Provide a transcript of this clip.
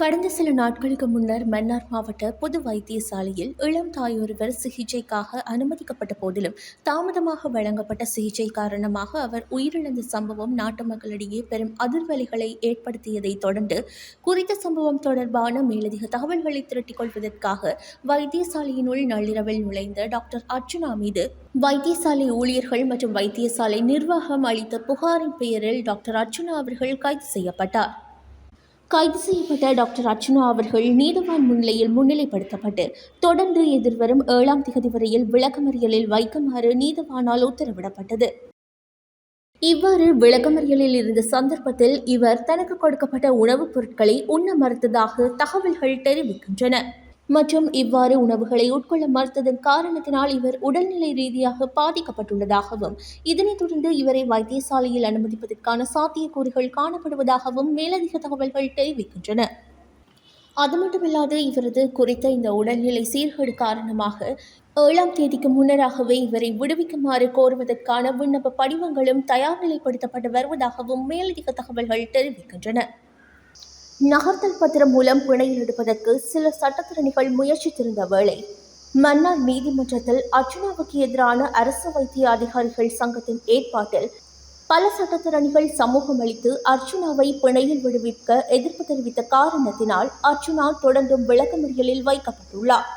கடந்த சில நாட்களுக்கு முன்னர் மன்னார் மாவட்ட பொது வைத்தியசாலையில் இளம் தாயொருவர் சிகிச்சைக்காக அனுமதிக்கப்பட்ட போதிலும் தாமதமாக வழங்கப்பட்ட சிகிச்சை காரணமாக அவர் உயிரிழந்த சம்பவம் நாட்டு மக்களிடையே பெரும் அதிர்வலைகளை ஏற்படுத்தியதைத் தொடர்ந்து குறித்த சம்பவம் தொடர்பான மேலதிக தகவல்களை திரட்டிக் கொள்வதற்காக வைத்தியசாலையினுள் நள்ளிரவில் நுழைந்த டாக்டர் அர்ச்சனா மீது வைத்தியசாலை ஊழியர்கள் மற்றும் வைத்தியசாலை நிர்வாகம் அளித்த புகாரின் பெயரில் டாக்டர் அர்ச்சனா அவர்கள் கைது செய்யப்பட்டார். கைது செய்யப்பட்ட டாக்டர் அர்ச்சனா அவர்கள் நீதவான் முன்னிலையில் முன்னிலைப்படுத்தப்பட்டு தொடர்ந்து எதிர்வரும் ஏழாம் திகதி வரையில் விளக்கமறியலில் வைக்குமாறு நீதவானால் உத்தரவிடப்பட்டது. இவ்வாறு விளக்கமறியலில் இருந்த சந்தர்ப்பத்தில் இவர் தனக்கு கொடுக்கப்பட்ட உணவுப் பொருட்களை உண்ண மறுத்ததாக தகவல்கள் தெரிவிக்கின்றன. மற்றும் இவ்வாறு உணவுகளை உட்கொள்ள மறுத்ததன் காரணத்தினால் இவர் உடல்நிலை ரீதியாக பாதிக்கப்பட்டுள்ளதாகவும் இதனைத் தொடர்ந்து இவரை வைத்தியசாலையில் அனுமதிப்பதற்கான சாத்தியக்கூறுகள் காணப்படுவதாகவும் மேலதிக தகவல்கள் தெரிவிக்கின்றன. அது மட்டுமில்லாது இவரது குறித்த இந்த உடல்நிலை சீர்கேடு காரணமாக ஏழாம் தேதிக்கு முன்னராகவே இவரை விடுவிக்குமாறு கோருவதற்கான விண்ணப்ப படிவங்களும் தயார் நிலைப்படுத்தப்பட்டு வருவதாகவும் மேலதிக தகவல்கள் தெரிவிக்கின்றன. நகர்த்தல் பத்திரம் மூலம் பிணையில் எடுப்பதற்கு சில சட்டத்திறனிகள் முயற்சித்திருந்த வேளை மன்னார் நீதிமன்றத்தில் அர்ச்சனாவுக்கு எதிரான அரசு வைத்திய அதிகாரிகள் சங்கத்தின் ஏற்பாட்டில் பல சட்டத்திறனிகள் சமூகம் அளித்து அர்ச்சுனாவை பிணையில் விடுவிக்க எதிர்ப்பு தெரிவித்த காரணத்தினால் அர்ச்சுனா தொடர்ந்தும் விளக்கமறியலில் வைக்கப்பட்டுள்ளார்.